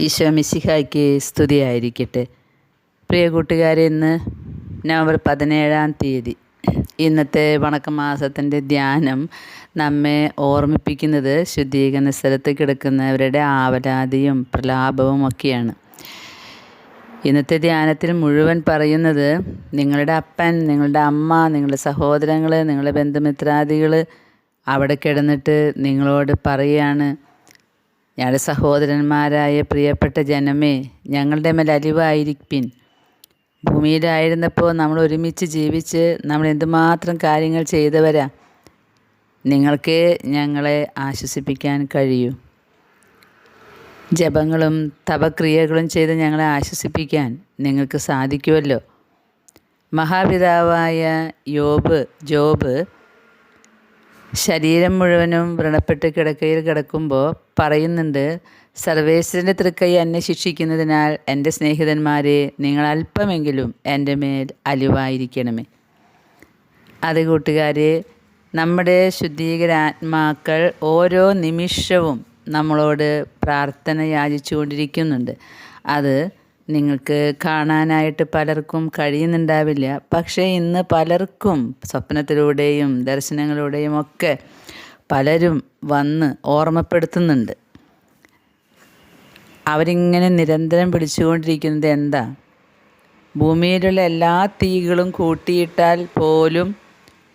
ഈശോ മിശിഹായ്ക്ക് സ്തുതിയായിരിക്കട്ടെ. പ്രിയ കൂട്ടുകാരെ ഇന്ന് നവംബർ പതിനേഴാം തീയതി. ഇന്നത്തെ വണക്കമാസത്തിന്റെ ധ്യാനം നമ്മെ ഓർമ്മിപ്പിക്കുന്നത് ശുദ്ധീകരണ സ്ഥലത്ത് കിടക്കുന്നവരുടെ ആവലാതിയും പ്രലാപവും ഒക്കെയാണ്. ഇന്നത്തെ ധ്യാനത്തിൽ മുഴുവൻ പറയുന്നത് നിങ്ങളുടെ അപ്പൻ നിങ്ങളുടെ അമ്മ നിങ്ങളുടെ സഹോദരങ്ങൾ നിങ്ങളുടെ ബന്ധുമിത്രാദികൾ അവിടെ കിടന്നിട്ട് നിങ്ങളോട് പറയുകയാണ് ഞങ്ങളുടെ സഹോദരന്മാരായ പ്രിയപ്പെട്ട ജനമേ ഞങ്ങളുടെ മേൽ അലിവായിരിപ്പിൻ. ഭൂമിയിലായിരുന്നപ്പോൾ നമ്മൾ ഒരുമിച്ച് ജീവിച്ച് നമ്മൾ എന്തുമാത്രം കാര്യങ്ങൾ ചെയ്തവരാ നിങ്ങൾക്ക് ഞങ്ങളെ ആശ്വസിപ്പിക്കാൻ കഴിയൂ. ജപങ്ങളും തപക്രിയകളും ചെയ്ത് ഞങ്ങളെ ആശ്വസിപ്പിക്കാൻ നിങ്ങൾക്ക് സാധിക്കുമല്ലോ മഹാപിതാവായ യോബ് ജോബ് ശരീരം മുഴുവനും വ്രണപ്പെട്ട് കിടക്കയിൽ കിടക്കുമ്പോൾ പറയുന്നുണ്ട് സർവേശ്വരന്റെ തൃക്കൈ എന്നെ ശിക്ഷിക്കുന്നതിനാൽ എന്റെ സ്നേഹിതന്മാരെ നിങ്ങൾ അല്പമെങ്കിലും എന്റെ മേൽ അലിവായിരിക്കണമേ. അത് കൂട്ടുകാരെ നമ്മുടെ ശുദ്ധീകരാത്മാക്കൾ ഓരോ നിമിഷവും നമ്മളോട് പ്രാർത്ഥന യാചിച്ചുകൊണ്ടിരിക്കുന്നുണ്ട്. അത് നിങ്ങൾക്ക് കാണാനായിട്ട് പലർക്കും കഴിയുന്നുണ്ടാവില്ല. പക്ഷേ ഇന്ന് പലർക്കും സ്വപ്നത്തിലൂടെയും ദർശനങ്ങളിലൂടെയും ഒക്കെ പലരും വന്ന് ഓർമ്മപ്പെടുത്തുന്നുണ്ട്. അവരിങ്ങനെ നിരന്തരം പിടിച്ചുകൊണ്ടിരിക്കുന്നത് എന്താ? ഭൂമിയിലുള്ള എല്ലാ തീകളും കൂട്ടിയിട്ടാൽ പോലും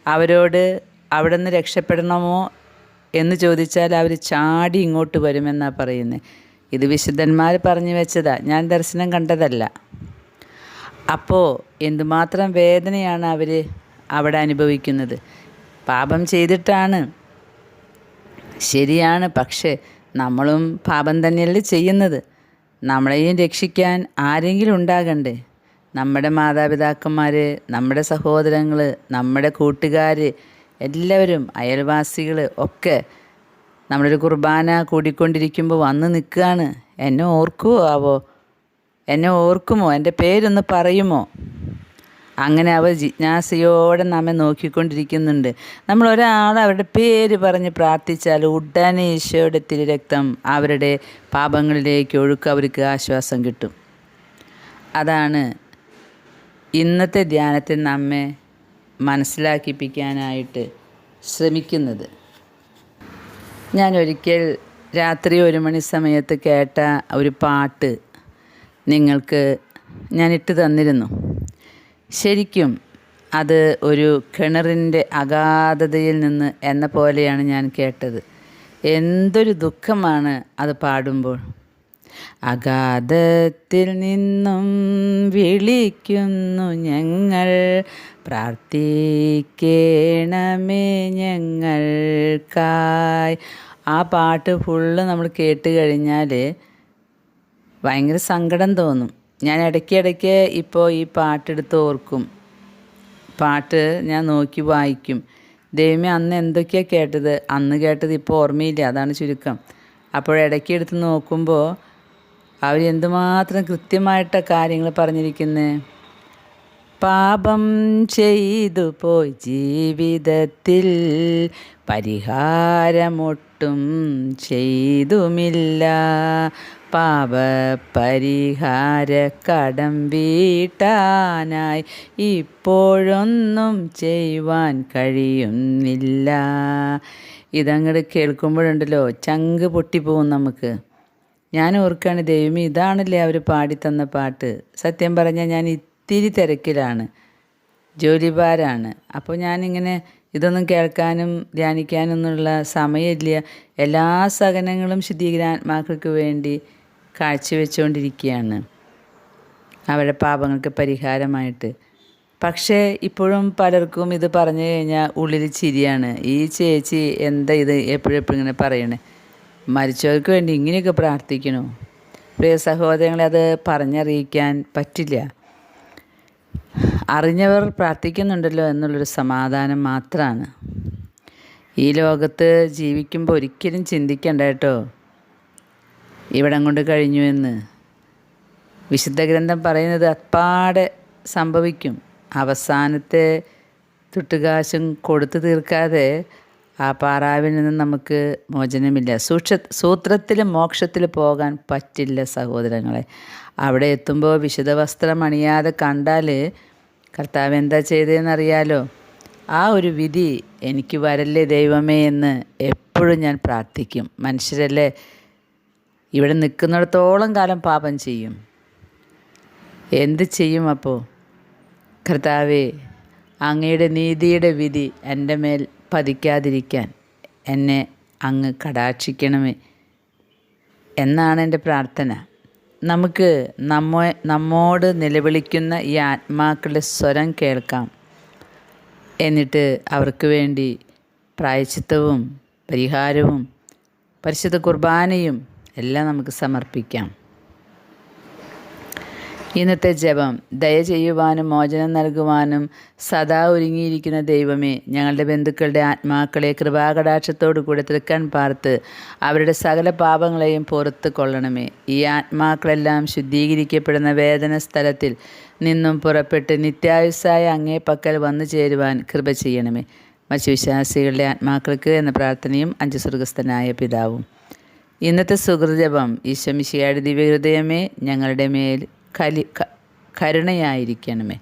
അവരോട് അവിടെ നിന്ന് രക്ഷപ്പെടണമോ എന്ന് ചോദിച്ചാൽ അവർ ചാടി ഇങ്ങോട്ട് വരുമെന്നാണ് പറയുന്നത് ഇത് വിശുദ്ധന്മാർ പറഞ്ഞു വെച്ചതാ. ഞാൻ ദർശനം കണ്ടതല്ല. അപ്പോൾ എന്തുമാത്രം വേദനയാണ് അവർ അവിടെ അനുഭവിക്കുന്നത്? പാപം ചെയ്തിട്ടാണ്. ശരിയാണ് പക്ഷേ നമ്മളും പാപം തന്നെയല്ലേ ചെയ്യുന്നത്? നമ്മളെയും രക്ഷിക്കാൻ ആരെങ്കിലും ഉണ്ടാകണ്ടേ? നമ്മുടെ മാതാപിതാക്കന്മാർ നമ്മുടെ സഹോദരങ്ങൾ നമ്മുടെ കൂട്ടുകാർ എല്ലാവരും അയൽവാസികൾ ഒക്കെ നമ്മളൊരു കുർബാന കൂടിക്കൊണ്ടിരിക്കുമ്പോൾ വന്ന് നിൽക്കുകയാണ്. എന്നെ ഓർക്കുമോ ആവോ എന്നെ ഓർക്കുമോ? എന്റെ പേരൊന്ന് പറയുമോ? അങ്ങനെ അവർ ജിജ്ഞാസയോടെ നമ്മെ നോക്കിക്കൊണ്ടിരിക്കുന്നുണ്ട്. നമ്മൾ ഒരാൾ അവരുടെ പേര് പറഞ്ഞ് പ്രാർത്ഥിച്ചാൽ ഉടനെ ഈശോയുടെ തിരുരക്തം അവരുടെ പാപങ്ങളിലേക്ക് ഒഴുക്ക് അവർക്ക് ആശ്വാസം കിട്ടും. അതാണ് ഇന്നത്തെ ധ്യാനത്തിൽ നമ്മെ മനസ്സിലാക്കിപ്പിക്കാനായിട്ട് ശ്രമിക്കുന്നത്. ഞാൻ ഒരിക്കൽ രാത്രി ഒരു മണി സമയത്ത് കേട്ട ഒരു പാട്ട് നിങ്ങൾക്ക് ഞാൻ ഇട്ട് തന്നിരുന്നു. ശരിക്കും അത് ഒരു കിണറിന്റെ അഗാധതയിൽ നിന്ന് എന്ന പോലെയാണ് ഞാൻ കേട്ടത്. എന്തൊരു ദുഃഖമാണ് അത് പാടുമ്പോൾ. അഗാധത്തിൽ നിന്നും വിളിക്കുന്നു ഞങ്ങൾ പ്രാർത്ഥിക്കണമേ ഞങ്ങൾക്കായി. ആ പാട്ട് ഫുള്ള് നമ്മൾ കേട്ട് കഴിഞ്ഞാൽ ഭയങ്കര സങ്കടം തോന്നും. ഞാൻ ഇടയ്ക്കിടയ്ക്ക് ഇപ്പോൾ ഈ പാട്ടെടുത്ത് ഓർക്കും. പാട്ട് ഞാൻ നോക്കി വായിക്കും. ദൈവമേ അന്ന് എന്തൊക്കെയാണ് കേട്ടത്? അന്ന് കേട്ടത് ഇപ്പോൾ ഓർമ്മയില്ല. അതാണ് ചുരുക്കം. അപ്പോൾ ഇടയ്ക്ക് എടുത്ത് നോക്കുമ്പോൾ അവർ എന്തുമാത്രം കൃത്യമായിട്ട കാര്യങ്ങൾ പറഞ്ഞിരിക്കുന്നത് പാപം ചെയ്തു പോയി ജീവിതത്തിൽ. പരിഹാരമൊട്ടും ചെയ്തുമില്ല. പാപ പരിഹാര കടം വീട്ടാനായി ഇപ്പോഴൊന്നും ചെയ്യുവാൻ കഴിയുന്നില്ല. ഇതങ്ങോട്ട് കേൾക്കുമ്പോഴുണ്ടല്ലോ ചങ്ക് പൊട്ടിപ്പോവും നമുക്ക്. ഞാൻ ഓർക്കുകയാണ് ദൈവം ഇതാണല്ലേ അവർ പാടിത്തന്ന പാട്ട്. സത്യം പറഞ്ഞാൽ ഞാൻ ഇത്തിരി തിരക്കിലാണ്. ജോലിഭാരാണ്. അപ്പോൾ ഞാനിങ്ങനെ ഇതൊന്നും കേൾക്കാനും ധ്യാനിക്കാനൊന്നുള്ള സമയമില്ല. എല്ലാ സഹനങ്ങളും ശുദ്ധീകരാത്മാക്കൾക്ക് വേണ്ടി കാഴ്ചവെച്ചുകൊണ്ടിരിക്കുകയാണ്. അവരുടെ പാപങ്ങൾക്ക് പരിഹാരമായിട്ട്. പക്ഷേ ഇപ്പോഴും പലർക്കും ഇത് പറഞ്ഞു കഴിഞ്ഞാൽ ഉള്ളിൽ ചിരിയാണ്. ഈ ചേച്ചി എന്താ ഇത് എപ്പോഴും എപ്പോഴും ഇങ്ങനെ പറയണേ? മരിച്ചവർക്ക് വേണ്ടി ഇങ്ങനെയൊക്കെ പ്രാർത്ഥിക്കണോ? പ്രിയ സഹോദരങ്ങളെ അത് പറഞ്ഞറിയിക്കാൻ പറ്റില്ല. അറിഞ്ഞവർ പ്രാർത്ഥിക്കുന്നുണ്ടല്ലോ എന്നുള്ളൊരു സമാധാനം മാത്രമാണ് ഈ ലോകത്ത് ജീവിക്കുമ്പോൾ ഒരിക്കലും ചിന്തിക്കണ്ട കേട്ടോ. ഇവിടം കൊണ്ട് കഴിഞ്ഞു എന്ന്. വിശുദ്ധ ഗ്രന്ഥം പറയുന്നത് അപ്പാടെ സംഭവിക്കും. അവസാനത്തെ തുട്ടുകാശും കൊടുത്തു തീർക്കാതെ ആ പാറാവിൽ നിന്ന് നമുക്ക് മോചനമില്ല. സൂക്ഷ സൂത്രത്തിൽ മോക്ഷത്തിൽ പോകാൻ പറ്റില്ല സഹോദരങ്ങളെ. അവിടെ എത്തുമ്പോൾ വിശുദ്ധ വസ്ത്രം അണിയാതെ കണ്ടാൽ കർത്താവ് എന്താ ചെയ്തതെന്നറിയാലോ? ആ ഒരു വിധി എനിക്ക് വരല്ലേ ദൈവമേ എന്ന് എപ്പോഴും ഞാൻ പ്രാർത്ഥിക്കും. മനുഷ്യരല്ലേ? ഇവിടെ നിൽക്കുന്നിടത്തോളം കാലം പാപം ചെയ്യും. എന്ത് ചെയ്യും അപ്പോൾ കർത്താവേ അങ്ങയുടെ നീതിയുടെ വിധി എന്റെ മേൽ പതിക്കാതിരിക്കാൻ എന്നെ അങ്ങ് കടാക്ഷിക്കണമേ. എന്നാണ് എന്റെ പ്രാർത്ഥന. നമുക്ക് നമ്മ നമ്മോട് നിലവിളിക്കുന്ന ഈ ആത്മാക്കളുടെ സ്വരം കേൾക്കാം. എന്നിട്ട് അവർക്ക് വേണ്ടി പ്രായച്ചിത്തവും പരിഹാരവും പരിശുദ്ധ കുർബാനയും എല്ലാം നമുക്ക് സമർപ്പിക്കാം. ഇന്നത്തെ ജപം. ദയ ചെയ്യുവാനും മോചനം നൽകുവാനും സദാ ഒരുങ്ങിയിരിക്കുന്ന ദൈവമേ ഞങ്ങളുടെ ബന്ധുക്കളുടെ ആത്മാക്കളെ കൃപാകടാക്ഷത്തോടു കൂടെ തൃക്കൺ പാർത്ത് അവരുടെ സകല പാപങ്ങളെയും പുറത്ത് കൊള്ളണമേ. ഈ ആത്മാക്കളെല്ലാം ശുദ്ധീകരിക്കപ്പെടുന്ന വേദന സ്ഥലത്തിൽ നിന്നും പുറപ്പെട്ട് നിത്യായുസ്സായ അങ്ങേ പക്കൽ വന്നു ചേരുവാൻ കൃപ ചെയ്യണമേ. മറ്റു വിശ്വാസികളുടെ ആത്മാക്കൾക്ക് എന്ന പ്രാർത്ഥനയും അഞ്ചു സ്വർഗസ്ഥനായ പിതാവും. ഇന്നത്തെ സുഹൃജപം ഈശ്വമിശിയാടി ദിവ്യഹൃദയമേ ഞങ്ങളുടെ മേൽ കലി കരുണയായിരിക്കണമേ.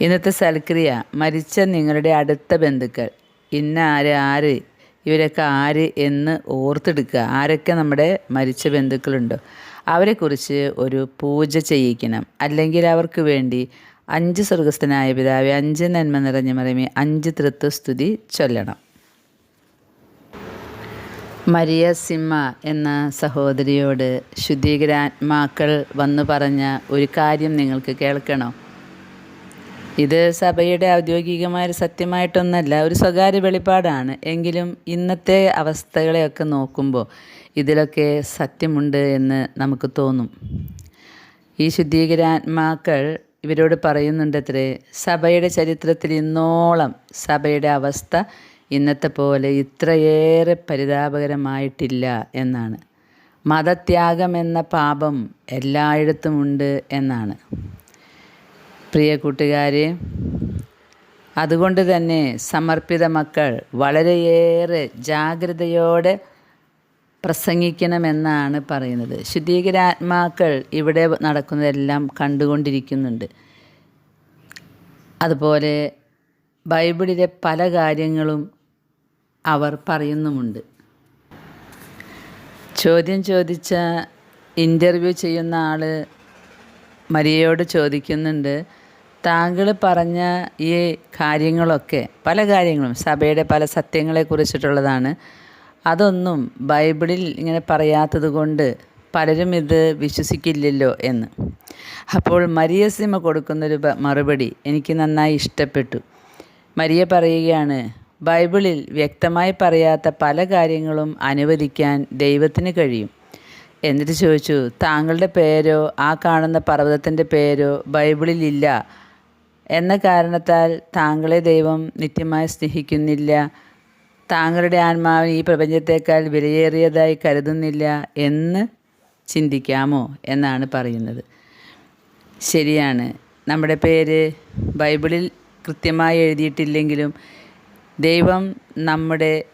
ഇന്നത്തെ സൽക്രിയ മരിച്ച നിങ്ങളുടെ അടുത്ത ബന്ധുക്കൾ. ഇന്ന ആര് ആര്? ഇവരൊക്കെ ആര് എന്ന് ഓർത്തെടുക്കുക. ആരൊക്കെ നമ്മുടെ മരിച്ച ബന്ധുക്കളുണ്ടോ? അവരെക്കുറിച്ച് ഒരു പൂജ ചെയ്യിക്കണം. അല്ലെങ്കിൽ അവർക്ക് വേണ്ടി അഞ്ച് സ്വർഗസ്ഥനായ പിതാവെ അഞ്ച് നന്മ നിറഞ്ഞ മറിയമേ അഞ്ച് തൃത്വസ്തുതി ചൊല്ലണം. മരിയ സിമ്മ എന്ന സഹോദരിയോട് ശുദ്ധീകരാത്മാക്കൾ വന്നു പറഞ്ഞ ഒരു കാര്യം നിങ്ങൾക്ക് കേൾക്കണോ? ഇത് സഭയുടെ ഔദ്യോഗികമായ സത്യമായിട്ടൊന്നല്ല ഒരു സ്വകാര്യ വെളിപ്പാടാണ്. എങ്കിലും ഇന്നത്തെ അവസ്ഥകളെയൊക്കെ നോക്കുമ്പോൾ ഇതിലൊക്കെ സത്യമുണ്ട് എന്ന് നമുക്ക് തോന്നും. ഈ ശുദ്ധീകരാത്മാക്കൾ ഇവരോട് പറയുന്നുണ്ടത്രേ സഭയുടെ ചരിത്രത്തിൽ ഇന്നോളം സഭയുടെ അവസ്ഥ ഇന്നത്തെ പോലെ ഇത്രയേറെ പരിതാപകരമായിട്ടില്ല എന്നാണ്. മതത്യാഗം എന്ന പാപം എല്ലായിടത്തുമുണ്ട് എന്നാണ്. പ്രിയ കൂട്ടുകാരെ അതുകൊണ്ട് തന്നെ സമർപ്പിത മക്കൾ വളരെയേറെ ജാഗ്രതയോടെ പ്രസംഗിക്കണമെന്നാണ് പറയുന്നത്. ശുദ്ധീകരാത്മാക്കൾ ഇവിടെ നടക്കുന്നതെല്ലാം കണ്ടുകൊണ്ടിരിക്കുന്നുണ്ട്. അതുപോലെ ബൈബിളിലെ പല കാര്യങ്ങളും അവർ പറയുന്നുമുണ്ട്. ചോദ്യം ചോദിച്ച ഇന്റർവ്യൂ ചെയ്യുന്ന ആൾ മരിയയോട് ചോദിക്കുന്നുണ്ട്. താങ്കൾ പറഞ്ഞ ഈ കാര്യങ്ങളൊക്കെ പല കാര്യങ്ങളും സഭയുടെ പല സത്യങ്ങളെക്കുറിച്ചിട്ടുള്ളതാണ് അതൊന്നും ബൈബിളിൽ ഇങ്ങനെ പറയാത്തത് കൊണ്ട് പലരും ഇത് വിശ്വസിക്കില്ലല്ലോ എന്ന്. അപ്പോൾ മരിയ സിമ കൊടുക്കുന്നൊരു മറുപടി എനിക്ക് നന്നായി ഇഷ്ടപ്പെട്ടു. മരിയ പറയുകയാണ് ബൈബിളിൽ വ്യക്തമായി പറയാത്ത പല കാര്യങ്ങളും അനുവദിക്കാൻ ദൈവത്തിന് കഴിയും. എന്നിട്ട് ചോദിച്ചു താങ്കളുടെ പേരോ ആ കാണുന്ന പർവതത്തിന്റെ പേരോ ബൈബിളിൽ ഇല്ല? എന്ന കാരണത്താൽ താങ്കളെ ദൈവം നിത്യമായി സ്നേഹിക്കുന്നില്ല. താങ്കളുടെ ആത്മാവിന് ഈ പ്രപഞ്ചത്തേക്കാൾ വിലയേറിയതായി കരുതുന്നില്ല എന്ന് ചിന്തിക്കാമോ? എന്നാണ് പറയുന്നത്. ശരിയാണ്. നമ്മുടെ പേര് ബൈബിളിൽ കൃത്യമായി എഴുതിയിട്ടില്ലെങ്കിലും ദൈവം നമ്മുടെ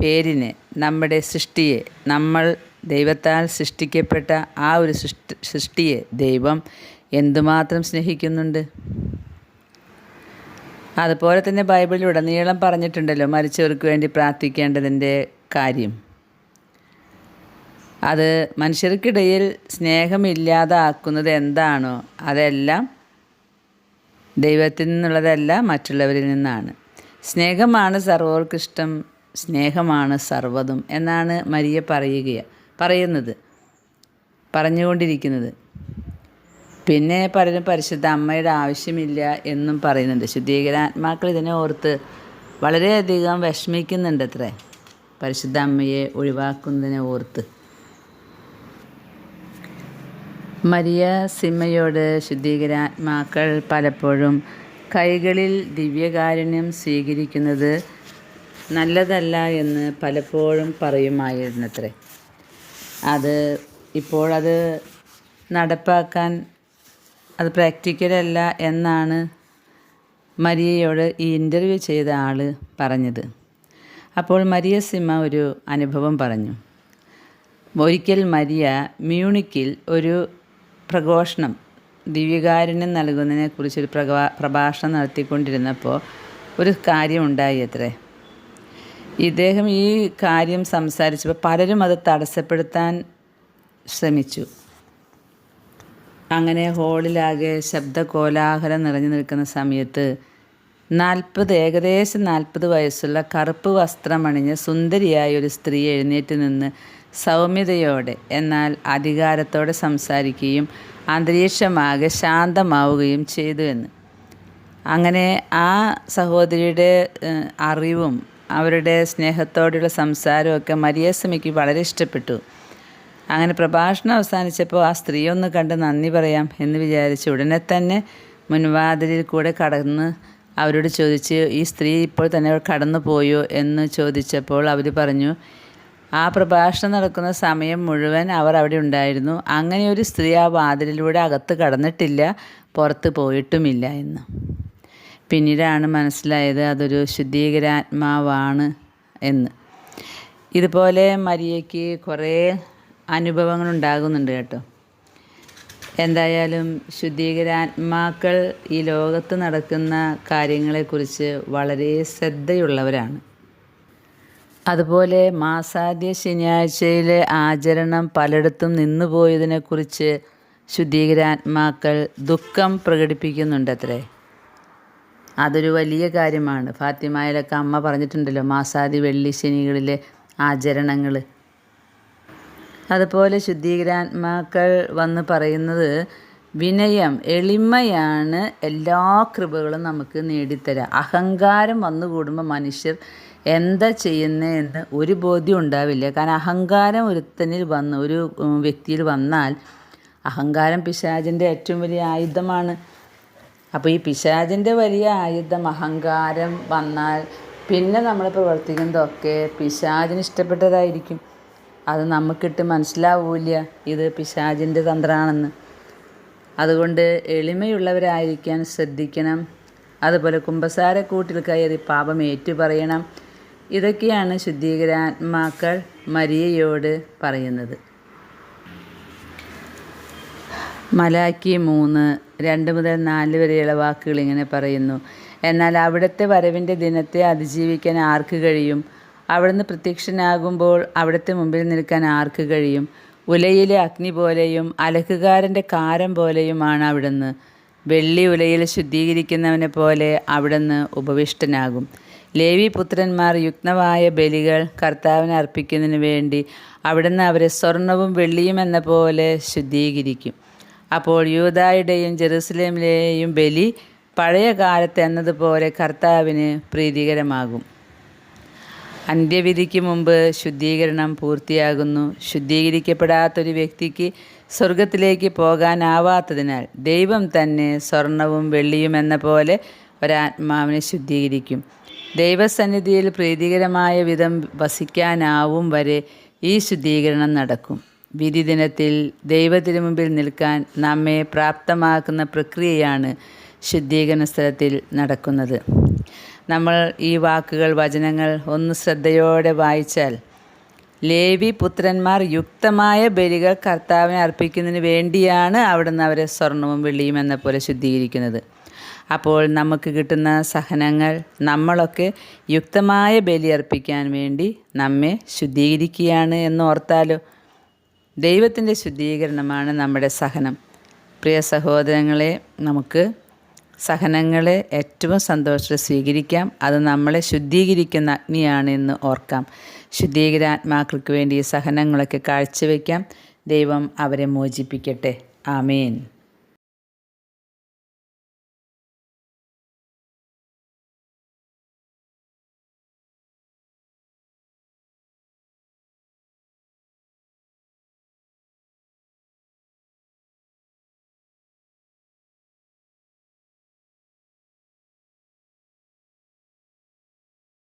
പേരിനെ നമ്മുടെ സൃഷ്ടിയെ നമ്മൾ ദൈവത്താൽ സൃഷ്ടിക്കപ്പെട്ട ആ ഒരു സൃഷ്ടി സൃഷ്ടിയെ ദൈവം എന്തുമാത്രം സ്നേഹിക്കുന്നുണ്ട്? അതുപോലെ തന്നെ ബൈബിളിൽ ഉടനീളം പറഞ്ഞിട്ടുണ്ടല്ലോ മരിച്ചവർക്ക് വേണ്ടി പ്രാർത്ഥിക്കേണ്ടതിന്റെ കാര്യം. അത് മനുഷ്യർക്കിടയിൽ സ്നേഹമില്ലാതാക്കുന്നത് എന്താണോ അതെല്ലാം ദൈവത്തിൽ നിന്നുള്ളതല്ല മറ്റുള്ളവരിൽ നിന്നാണ്. സ്നേഹമാണ് സർവർക്കിഷ്ടം സ്നേഹമാണ് സർവതും എന്നാണ് മരിയ പറയുക പറയുന്നത് പറഞ്ഞുകൊണ്ടിരിക്കുന്നത്. പിന്നെ പലരും പരിശുദ്ധ അമ്മയുടെ ആവശ്യമില്ല എന്നും പറയുന്നുണ്ട്. ശുദ്ധീകരാത്മാക്കൾ ഇതിനെ ഓർത്ത് വളരെയധികം വിഷമിക്കുന്നുണ്ട് അത്രേ പരിശുദ്ധ അമ്മയെ ഒഴിവാക്കുന്നതിനെ ഓർത്ത്. മരിയ സിമ്മയോട് ശുദ്ധീകരാത്മാക്കൾ പലപ്പോഴും കൈകളിൽ ദിവ്യകാരുണ്യം സ്വീകരിക്കുന്നത് നല്ലതല്ല എന്ന് പലപ്പോഴും പറയുമായിരുന്നത്രേ. അത് ഇപ്പോഴത് നടപ്പാക്കാൻ അത് പ്രാക്ടിക്കലല്ല എന്നാണ് മരിയയോട് ഈ ഇന്റർവ്യൂ ചെയ്ത ആൾ പറഞ്ഞത്. അപ്പോൾ മരിയ സിമ ഒരു അനുഭവം പറഞ്ഞു. ഒരിക്കൽ മരിയ മ്യൂണിക്കിൽ ഒരു പ്രഘോഷണം ദിവ്യകാരുണ്യം നൽകുന്നതിനെക്കുറിച്ചൊരു പ്രഭാ പ്രഭാഷണം നടത്തിക്കൊണ്ടിരുന്നപ്പോൾ ഒരു കാര്യം ഉണ്ടായി അത്രേ. ഇദ്ദേഹം ഈ കാര്യം സംസാരിച്ചപ്പോൾ പലരും അത് തടസ്സപ്പെടുത്താൻ ശ്രമിച്ചു. അങ്ങനെ ഹോളിലാകെ ശബ്ദ കോലാഹലം നിറഞ്ഞു നിൽക്കുന്ന സമയത്ത് നാൽപ്പത് ഏകദേശം നാൽപ്പത് വയസ്സുള്ള കറുപ്പ് വസ്ത്രമണിഞ്ഞ സുന്ദരിയായ ഒരു സ്ത്രീ എഴുന്നേറ്റ് നിന്ന് സൗമ്യതയോടെ എന്നാൽ അധികാരത്തോടെ സംസാരിക്കുകയും അന്തരീക്ഷമാകെ ശാന്തമാവുകയും ചെയ്തു എന്ന്. അങ്ങനെ ആ സഹോദരിയുടെ അറിവും അവരുടെ സ്നേഹത്തോടുള്ള സംസാരമൊക്കെ മരിയസമിക്ക് വളരെ ഇഷ്ടപ്പെട്ടു. അങ്ങനെ പ്രഭാഷണം അവസാനിച്ചപ്പോൾ ആ സ്ത്രീ ഒന്ന് കണ്ട് നന്ദി പറയാം എന്ന് വിചാരിച്ച് ഉടനെ തന്നെ മുൻവാതിലിൽ കൂടെ കടന്ന് അവരോട് ചോദിച്ച് ഈ സ്ത്രീ ഇപ്പോൾ തന്നെ കടന്നു പോയോ എന്ന് ചോദിച്ചപ്പോൾ അവർ പറഞ്ഞു ആ പ്രഭാഷണം നടക്കുന്ന സമയം മുഴുവൻ അവർ അവിടെ ഉണ്ടായിരുന്നു. അങ്ങനെ ഒരു സ്ത്രീ ആ വാതിലിലൂടെ അകത്ത് കടന്നിട്ടില്ല പുറത്ത് പോയിട്ടുമില്ല എന്ന്. പിന്നീടാണ് മനസ്സിലായത് അതൊരു ശുദ്ധീകരാത്മാവാണ് എന്ന്. ഇതുപോലെ മരിയയ്ക്ക് കുറേ അനുഭവങ്ങൾ ഉണ്ടാകുന്നുണ്ട് കേട്ടോ. എന്തായാലും ശുദ്ധീകരാത്മാക്കൾ ഈ ലോകത്ത് നടക്കുന്ന കാര്യങ്ങളെക്കുറിച്ച് വളരെ ശ്രദ്ധയുള്ളവരാണ്. അതുപോലെ മാസാദ്യ ശനിയാഴ്ചയിലെ ആചരണം പലയിടത്തും നിന്നുപോയതിനെക്കുറിച്ച് ശുദ്ധീകരാത്മാക്കൾ ദുഃഖം പ്രകടിപ്പിക്കുന്നുണ്ടത്രേ. അതൊരു വലിയ കാര്യമാണ്. ഫാത്തിമായിലൊക്കെ അമ്മ പറഞ്ഞിട്ടുണ്ടല്ലോ മാസാദി വെള്ളി ശനികളിലെ ആചരണങ്ങൾ അതുപോലെ ശുദ്ധീകരാത്മാക്കൾ വന്ന് പറയുന്നത് വിനയം എളിമയാണ് എല്ലാ കൃപകളും നമുക്ക് നേടിത്തരാം. അഹങ്കാരം വന്നു കൂടുമ്പോൾ മനുഷ്യർ എന്താ ചെയ്യുന്നതെന്ന് ഒരു ബോധ്യം ഉണ്ടാവില്ല. കാരണം അഹങ്കാരം ഒരുത്തനിൽ വന്ന് ഒരു വ്യക്തിയിൽ വന്നാൽ അഹങ്കാരം പിശാചിന്റെ ഏറ്റവും വലിയ ആയുധമാണ്. അപ്പോൾ ഈ പിശാചിന്റെ വലിയ ആയുധം അഹങ്കാരം വന്നാൽ പിന്നെ നമ്മൾ പ്രവർത്തിക്കുന്നതൊക്കെ പിശാചിന് ഇഷ്ടപ്പെട്ടതായിരിക്കും. അത് നമുക്കിട്ട് മനസ്സിലാവൂല്ല. ഇത് പിശാചിന്റെ തന്ത്രമാണെന്ന്. അതുകൊണ്ട് എളിമയുള്ളവരായിരിക്കാൻ ശ്രദ്ധിക്കണം. അതുപോലെ കുമ്പസാരക്കൂട്ടിൽ കയറി പാപം ഏറ്റുപറയണം. ഇതൊക്കെയാണ് ശുദ്ധീകരാത്മാക്കൾ മരിയയോട് പറയുന്നത്. മലാക്കി മൂന്ന് രണ്ട് മുതൽ നാല് വരെയുള്ള വാക്കുകൾ ഇങ്ങനെ പറയുന്നു. എന്നാൽ അവിടുത്തെ വരവിന്റെ ദിനത്തെ അതിജീവിക്കാൻ ആർക്ക് കഴിയും? അവിടുന്ന് പ്രത്യക്ഷനാകുമ്പോൾ അവിടുത്തെ മുമ്പിൽ നിൽക്കാൻ ആർക്ക് കഴിയും? ഉലയിലെ അഗ്നി പോലെയും അലക്കുകാരന്റെ കാരം പോലെയുമാണ് അവിടുന്ന്. വെള്ളി ഉലയിൽ ശുദ്ധീകരിക്കുന്നവനെ പോലെ അവിടുന്ന് ഉപവിഷ്ടനാകും. ലേവി പുത്രന്മാർ യുക്തമായ ബലികൾ കർത്താവിനെ അർപ്പിക്കുന്നതിന് വേണ്ടി അവിടുന്ന് അവരെ സ്വർണവും വെള്ളിയും എന്ന പോലെ ശുദ്ധീകരിക്കും. അപ്പോൾ യൂതായുടെയും ജെറുസലേമിലെയും ബലി പഴയ കാലത്ത് എന്നതുപോലെ കർത്താവിന് പ്രീതികരമാകും. അന്ത്യവിധിക്ക് മുമ്പ് ശുദ്ധീകരണം പൂർത്തിയാകുന്നു. ശുദ്ധീകരിക്കപ്പെടാത്തൊരു വ്യക്തിക്ക് സ്വർഗത്തിലേക്ക് പോകാനാവാത്തതിനാൽ ദൈവം തന്നെ സ്വർണവും വെള്ളിയും എന്ന പോലെ ഒരാത്മാവിനെ ശുദ്ധീകരിക്കും. ദൈവസന്നിധിയിൽ പ്രീതികരമായ വിധം വസിക്കാനാവും വരെ ഈ ശുദ്ധീകരണം നടക്കും. വിധി ദിനത്തിൽ ദൈവത്തിന് മുമ്പിൽ നിൽക്കാൻ നമ്മെ പ്രാപ്തമാക്കുന്ന പ്രക്രിയയാണ് ശുദ്ധീകരണ സ്ഥലത്തിൽ നടക്കുന്നത്. നമ്മൾ ഈ വാക്കുകൾ വചനങ്ങൾ ഒന്ന് ശ്രദ്ധയോടെ വായിച്ചാൽ ലേവി പുത്രന്മാർ യുക്തമായ ബലികൾ കർത്താവിനെ അർപ്പിക്കുന്നതിന് വേണ്ടിയാണ് അവിടുന്ന് അവരെ സ്വർണവും വെള്ളിയും എന്ന പോലെ ശുദ്ധീകരിക്കുന്നത്. അപ്പോൾ നമുക്ക് കിട്ടുന്ന സഹനങ്ങൾ നമ്മളൊക്കെ യുക്തമായ ബലി അർപ്പിക്കാൻ വേണ്ടി നമ്മെ ശുദ്ധീകരിക്കുകയാണ് എന്ന് ഓർത്താലോ? ദൈവത്തിന്റെ ശുദ്ധീകരണമാണ് നമ്മുടെ സഹനം. പ്രിയ സഹോദരങ്ങളെ നമുക്ക് സഹനങ്ങളെ ഏറ്റവും സന്തോഷത്തോടെ സ്വീകരിക്കാം. അത് നമ്മളെ ശുദ്ധീകരിക്കുന്ന അഗ്നിയാണെന്ന് ഓർക്കാം. ശുദ്ധീകരാത്മാക്കൾക്ക് വേണ്ടി സഹനങ്ങളൊക്കെ കാഴ്ചവെക്കാം. ദൈവം അവരെ മോചിപ്പിക്കട്ടെ. ആമേൻ.